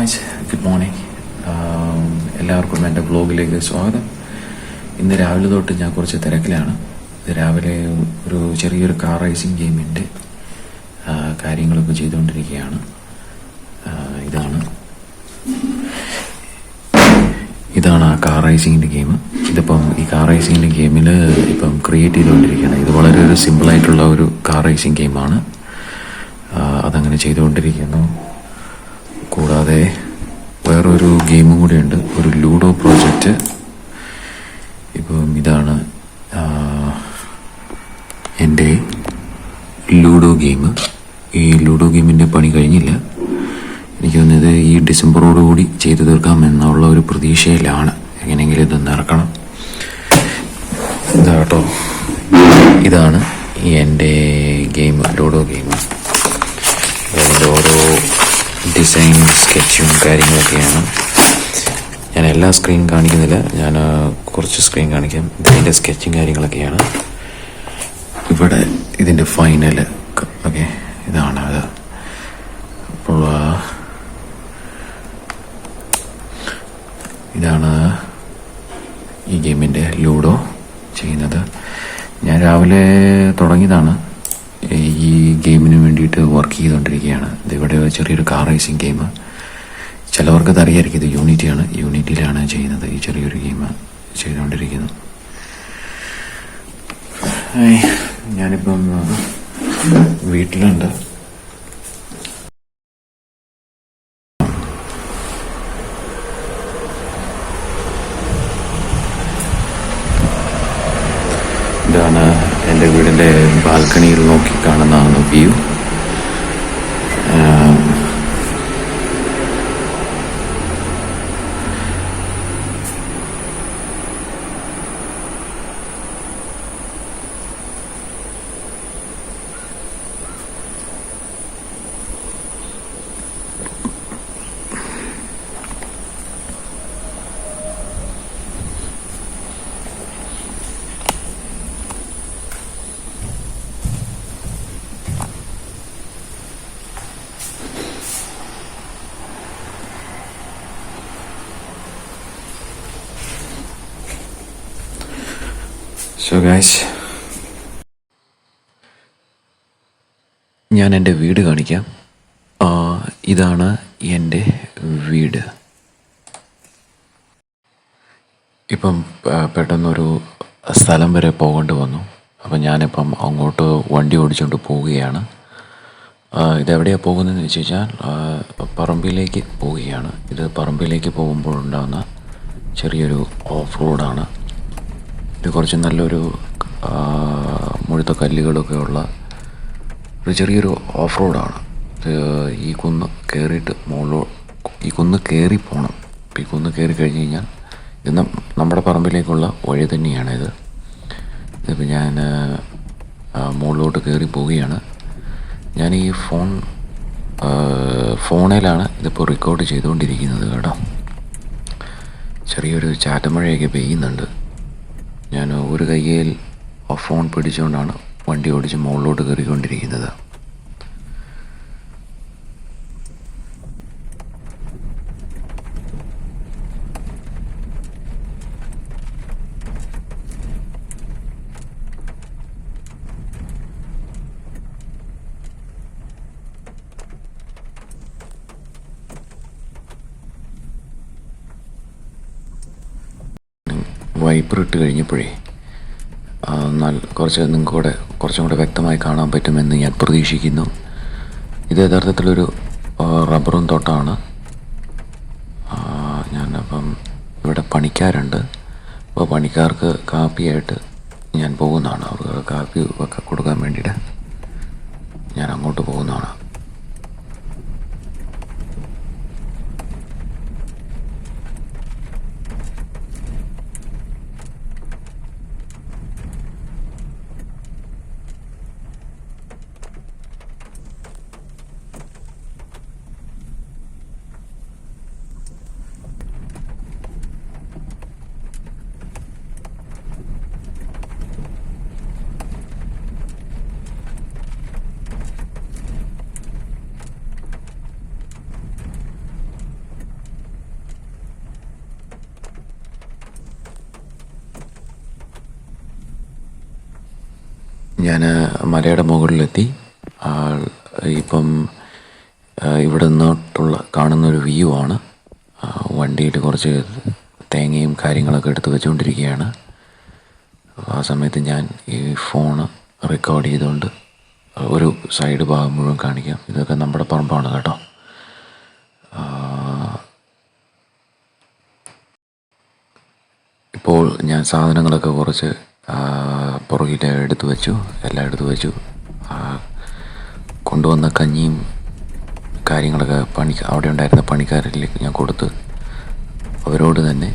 Guys good morning എല്ലാവർക്കും എന്റെ ബ്ലോഗിലേക്ക് സ്വാഗതം. ഇന്ന് രാവിലെ തൊട്ട് ഞാൻ കുറച്ച് തിരക്കിലാണ്. രാവിലെ ഒരു ചെറിയൊരു കാർ റേസിംഗ് ഗെയിമിന്റെ കാര്യങ്ങളൊക്കെ ചെയ്തുകൊണ്ടിരിക്കുകയാണ്. ഇതാണ്. ഇതാണ് ആ കാർ റേസിങ്ങിന്റെ ഗെയിം ഇതിപ്പം ഈ കാർ റേസിങ്ങിന്റെ ഗെയിമിൽ ഇപ്പം ക്രിയേറ്റ് ചെയ്തുകൊണ്ടിരിക്കുകയാണ്. ഇത് വളരെ ഒരു സിമ്പിളായിട്ടുള്ള ഒരു കാർ റേസിംഗ് ഗെയിമാണ് അതങ്ങനെ ചെയ്തുകൊണ്ടിരിക്കുന്നു. കൂടാതെ വേറൊരു ഗെയിമും കൂടിയുണ്ട്. ഒരു ലൂഡോ പ്രോജക്റ്റ്. ഇപ്പം ഇതാണ് എന്റെ ലൂഡോ ഗെയിം. ഈ ലൂഡോ ഗെയിമിന്റെ പണി കഴിഞ്ഞില്ല. എനിക്ക് തോന്നിയത് ഈ ഡിസംബറോടുകൂടി ചെയ്തു തീർക്കാം എന്നുള്ള ഒരു പ്രതീക്ഷയിലാണ്. എങ്ങനെയെങ്കിലും ഇത് ഇറക്കണം. ഇതാട്ടോ ഇതാണ് എന്റെ ഗെയിം ലൂഡോ ഗെയിം. ഡിസൈൻ സ്കെച്ചും കാര്യങ്ങളൊക്കെയാണ്. ഞാൻ എല്ലാ സ്ക്രീൻ കാണിക്കുന്നില്ല. ഞാൻ കുറച്ച് സ്ക്രീൻ കാണിക്കാം. ഇതിന്റെ സ്കെച്ചും കാര്യങ്ങളൊക്കെയാണ്. ഇവിടെ ഇതിന്റെ ഫൈനൽ ഓക്കെ ഇതാണ് അത്. അപ്പോൾ ഇതാണ് ഈ ഗെയിമിന്റെ ലൂഡോ ചെയ്യുന്നത്. ഞാൻ രാവിലെ തുടങ്ങിയതാണ്. ഈ ഗെയിമിന് വേണ്ടിയിട്ട് വർക്ക് ചെയ്തുകൊണ്ടിരിക്കുകയാണ്. ഇതിവിടെ ചെറിയൊരു കാർ റേസിംഗ് ഗെയിം ചിലവർക്ക് ഇത് അറിയായിരിക്കും ഇത് യൂണിറ്റിയാണ് യൂണിറ്റിയിലാണ് ചെയ്യുന്നത് ഈ ചെറിയൊരു ഗെയിം ചെയ്തുകൊണ്ടിരിക്കുന്നത് ഞാനിപ്പം വീട്ടിലുണ്ട് ഇതാണ് എന്റെ വീടിന്റെ ബാൽക്കണിയിൽ നോക്കി കാണുന്ന വ്യൂ സോ ഗൈസ് ഞാൻ എന്റെ വീട് കാണിക്കാം. ഇതാണ് എന്റെ വീട്. ഇപ്പം പെട്ടെന്നൊരു സ്ഥലം വരെ പോകേണ്ടി വന്നു. അപ്പം ഞാനിപ്പം അങ്ങോട്ട് വണ്ടി ഓടിച്ചുകൊണ്ട് പോവുകയാണ്. ഇതെവിടെയാണ് പോകുന്നതെന്ന് വെച്ച് കഴിഞ്ഞാൽ പറമ്പിലേക്ക് പോവുകയാണ്. ഇത് പറമ്പിലേക്ക് പോകുമ്പോൾ ഉണ്ടാകുന്ന ചെറിയൊരു ഓഫ് റോഡാണ്. കുറച്ച് നല്ലൊരു മുഴുത്ത കല്ലുകളൊക്കെ ഉള്ള ഒരു ചെറിയൊരു ഓഫ് റോഡാണ് ഈ കുന്ന് കയറിയിട്ട് മുകളിലോ ഈ കുന്ന് കയറി പോകണം ഈ കുന്ന് കയറി കഴിഞ്ഞ് കഴിഞ്ഞാൽ ഇത് നമ്മുടെ പറമ്പിലേക്കുള്ള വഴി തന്നെയാണ് ഇത്. ഇതിപ്പോൾ ഞാൻ മുകളിലോട്ട് കയറി പോവുകയാണ്. ഞാൻ ഈ ഫോൺ ഫോണിലാണ് ഇതിപ്പോൾ റെക്കോർഡ് ചെയ്തുകൊണ്ടിരിക്കുന്നത് കേട്ടോ. ചെറിയൊരു ചാറ്റമഴയൊക്കെ പെയ്യുന്നുണ്ട്. ഞാൻ ഒരു കയ്യിൽ ഫോൺ പിടിച്ചുകൊണ്ടാണ് വണ്ടി ഓടിച്ച് മുകളിലോട്ട് കയറിക്കൊണ്ടിരിക്കുന്നത്. വൈപ്പർ ഇട്ട് കഴിഞ്ഞപ്പോഴേ എന്നാൽ കുറച്ച് നിങ്ങൾക്ക് കൂടെ കുറച്ചും കൂടെ വ്യക്തമായി കാണാൻ പറ്റുമെന്ന് ഞാൻ പ്രതീക്ഷിക്കുന്നു. ഇത് യഥാർത്ഥത്തിലൊരു റബ്ബറും തോട്ടമാണ് ഞാനപ്പം ഇവിടെ പണിക്കാരുണ്ട്. അപ്പോൾ പണിക്കാർക്ക് കാപ്പിയായിട്ട് ഞാൻ പോകുന്നതാണ്. അവർക്ക് കാപ്പി ഒക്കെ കൊടുക്കാൻ വേണ്ടിയിട്ട് ഞാൻ അങ്ങോട്ട് പോകുന്നതാണ്. ഞാൻ മലയുടെ മുകളിലെത്തി. ഇപ്പം ഇവിടെ നിന്നോട്ടുള്ള കാണുന്നൊരു വ്യൂ ആണ്. വണ്ടിയിൽ കുറച്ച് തേങ്ങയും കാര്യങ്ങളൊക്കെ എടുത്ത് വെച്ചുകൊണ്ടിരിക്കുകയാണ് ആ സമയത്ത് ഞാൻ ഈ ഫോണ് റെക്കോർഡ് ചെയ്തുകൊണ്ട് ഒരു സൈഡ് ഭാഗം മുഴുവൻ കാണിക്കാം. ഇതൊക്കെ നമ്മുടെ പറമ്പാണ് കേട്ടോ. ഇപ്പോൾ ഞാൻ സാധനങ്ങളൊക്കെ കുറച്ച് പുറകിൽ എടുത്തു വെച്ചു എല്ലാം എടുത്തു വെച്ചു. കൊണ്ടുവന്ന കഞ്ഞിയും കാര്യങ്ങളൊക്കെ പണി അവിടെ ഉണ്ടായിരുന്ന പണിക്കാരിലേക്ക് ഞാൻ കൊടുത്ത് അവരോട് തന്നെ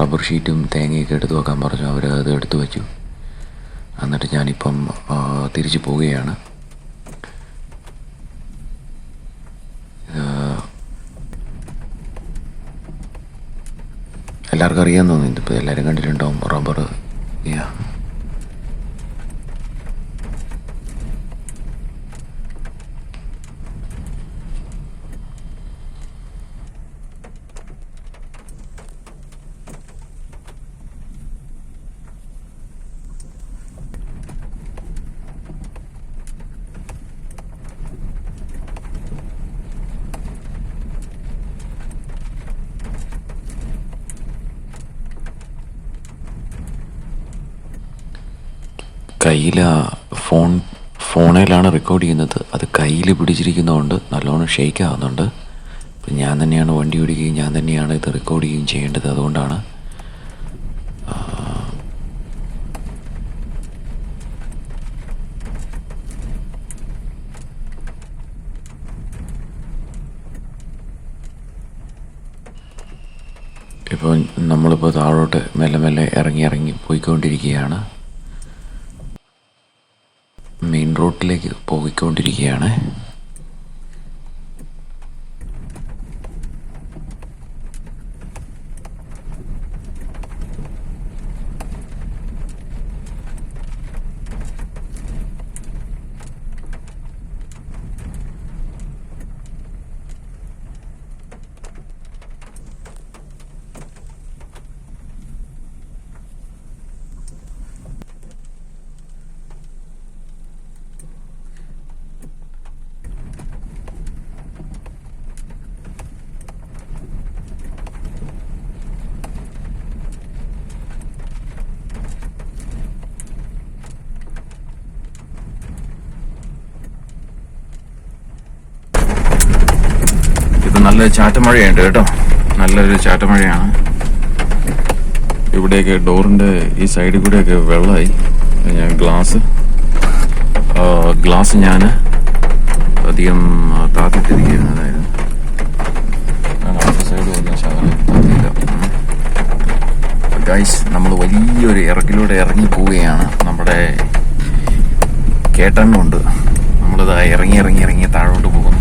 റബ്ബർ ഷീറ്റും തേങ്ങയൊക്കെ എടുത്തു വെക്കാൻ പറഞ്ഞു. അവർ അത് എടുത്തു വെച്ചു. എന്നിട്ട് ഞാനിപ്പം തിരിച്ചു പോവുകയാണ്. എല്ലാവർക്കും അറിയാമെന്ന് തോന്നുന്നു ഇതിപ്പോൾ എല്ലാവരും കണ്ടിട്ടുണ്ടാവും റബ്ബർ യാ കയ്യിൽ ഫോൺ ഫോണിലാണ് റെക്കോർഡ് ചെയ്യുന്നത്. അത് കയ്യിൽ പിടിച്ചിരിക്കുന്നതുകൊണ്ട് നല്ലോണം ഷെയ്ക്ക് ആകുന്നുണ്ട് ഇപ്പം ഞാൻ തന്നെയാണ് വണ്ടി ഓടിക്കുകയും ഞാൻ തന്നെയാണ് ഇത് റെക്കോർഡ് ചെയ്യുകയും ചെയ്യേണ്ടത് അതുകൊണ്ടാണ്. ഇപ്പോൾ നമ്മളിപ്പോൾ താഴോട്ട് മെല്ലെ മെല്ലെ ഇറങ്ങി ഇറങ്ങി പോയിക്കൊണ്ടിരിക്കുകയാണ്. റോഡിലേക്ക് പോയിക്കൊണ്ടിരിക്കുകയാണ് ഇത് നല്ല ചാറ്റമഴയുണ്ട് കേട്ടോ. നല്ലൊരു ചാറ്റമഴയാണ്. ഇവിടെയൊക്കെ ഡോറിന്റെ ഈ സൈഡിൽ കൂടെയൊക്കെ വെള്ളമായി. ഞാൻ ഗ്ലാസ് ഗ്ലാസ് ഞാൻ അധികം താത്തിട്ടിരിക്കുകയാണ്. ഗൈസ് നമ്മൾ വലിയൊരു ഇറക്കിലൂടെ ഇറങ്ങി പോവുകയാണ് നമ്മുടെ കേട്ടൻ കൊണ്ട് നമ്മളിത് ഇറങ്ങി ഇറങ്ങി ഇറങ്ങി താഴോട്ട് പോകുന്നു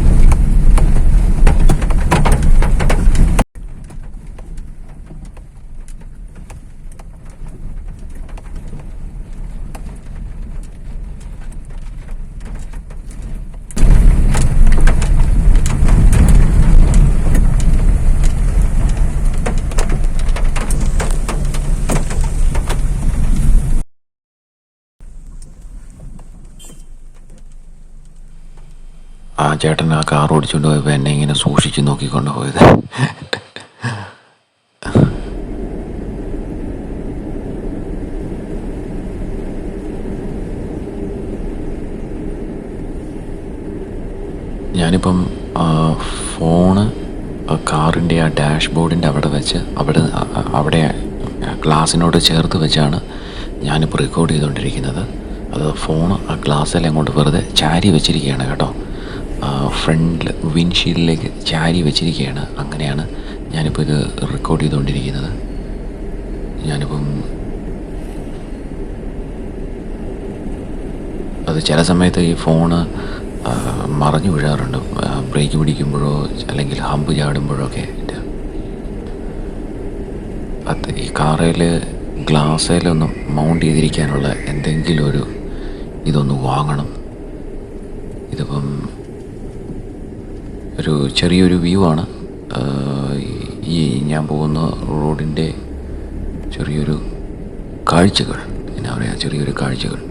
ആ ചേട്ടൻ ആ കാർ ഓടിച്ചുകൊണ്ട് പോയപ്പോൾ എന്നെ ഇങ്ങനെ സൂക്ഷിച്ച് നോക്കിക്കൊണ്ട് പോയത്. ഞാനിപ്പം ഫോണ് കാറിന്റെ ആ ഡാഷ് ബോർഡിന്റെ അവിടെ വെച്ച് അവിടെ അവിടെ ഗ്ലാസിനോട് ചേർത്ത് വെച്ചാണ് ഞാനിപ്പോൾ റെക്കോർഡ് ചെയ്തുകൊണ്ടിരിക്കുന്നത് അത് ഫോൺ ആ ഗ്ലാസ്സിൽ അങ്ങോട്ട് വെറുതെ ചാരി വെച്ചിരിക്കുകയാണ് കേട്ടോ. ഫ്രണ്ടിൽ വിൻഷീൽഡിലേക്ക് ചാരി വെച്ചിരിക്കുകയാണ്. അങ്ങനെയാണ് ഞാനിപ്പോൾ ഇത് റെക്കോർഡ് ചെയ്തുകൊണ്ടിരിക്കുന്നത്. ഞാനിപ്പം അത് ചില സമയത്ത് ഈ ഫോണ് മറഞ്ഞു വീഴാറുണ്ട്. ബ്രേക്ക് പിടിക്കുമ്പോഴോ അല്ലെങ്കിൽ ഹമ്പ് ചാടുമ്പോഴോ ഒക്കെ അത് ഈ കാറയിൽ ഗ്ലാസ്സിലൊന്ന് മൗണ്ട് ചെയ്തിരിക്കാനുള്ള എന്തെങ്കിലും ഒരു ഇതൊന്ന് വാങ്ങണം. ഇതിപ്പം ഒരു ചെറിയൊരു വ്യൂ ആണ്. ഈ ഞാൻ പോകുന്ന റോഡിന്റെ ചെറിയൊരു കാഴ്ചകൾ. എന്നാ പറയുക ചെറിയൊരു കാഴ്ചകൾ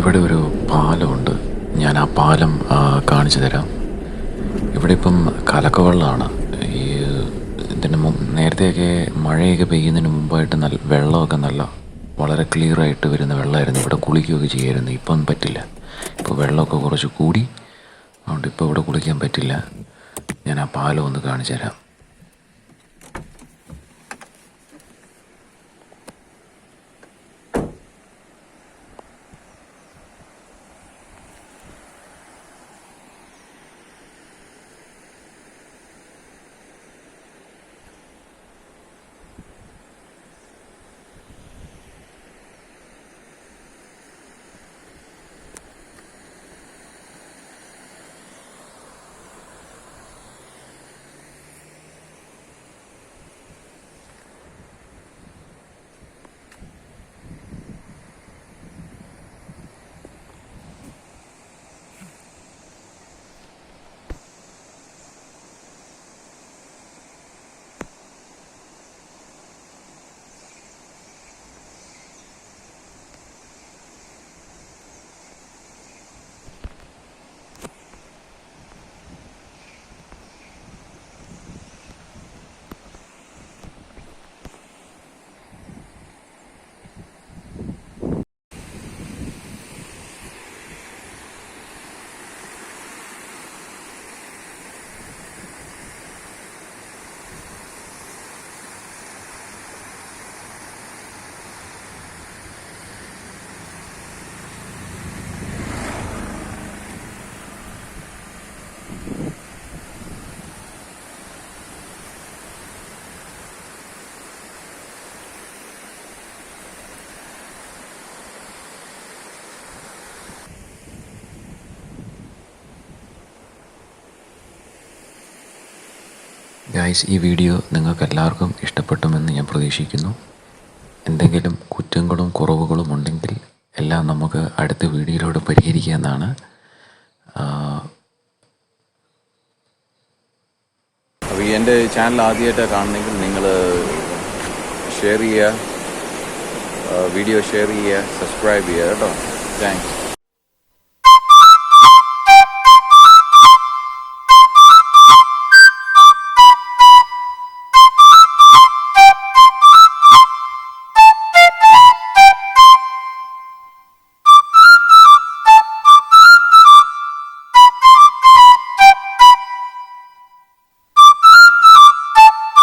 ഇവിടെ ഒരു പാലമുണ്ട് ഞാൻ ആ പാലം കാണിച്ചു തരാം. ഇവിടെ ഇപ്പം കലക്കവെള്ളമാണ്. ഈ ഇതിന് നേരത്തെയൊക്കെ മഴയൊക്കെ പെയ്യുന്നതിന് മുമ്പായിട്ട് നല്ല വെള്ളമൊക്കെ നല്ല വളരെ ക്ലിയർ ആയിട്ട് വരുന്ന വെള്ളമായിരുന്നു. ഇവിടെ കുളിക്കുകയൊക്കെ ചെയ്യായിരുന്നു. ഇപ്പം പറ്റില്ല. ഇപ്പോൾ വെള്ളമൊക്കെ കുറച്ച് കൂടി. അതുകൊണ്ട് ഇപ്പോൾ ഇവിടെ കുളിക്കാൻ പറ്റില്ല. ഞാൻ ആ പാലം ഒന്ന് കാണിച്ചു തരാം. ഗായ്സ് ഈ വീഡിയോ നിങ്ങൾക്ക് എല്ലാവർക്കും ഇഷ്ടപ്പെട്ടുമെന്ന് ഞാൻ പ്രതീക്ഷിക്കുന്നു. എന്തെങ്കിലും കുറ്റങ്ങളും കുറവുകളും ഉണ്ടെങ്കിൽ എല്ലാം നമുക്ക് അടുത്ത വീഡിയോയിലൂടെ പരിഹരിക്കാമെന്നാണ് അപ്പോൾ എന്റെ ചാനൽ ആദ്യമായിട്ടാണ് കാണണമെങ്കിൽ നിങ്ങൾ ഷെയർ ചെയ്യുക വീഡിയോ ഷെയർ ചെയ്യുക സബ്സ്ക്രൈബ് ചെയ്യുക കേട്ടോ. താങ്ക്സ്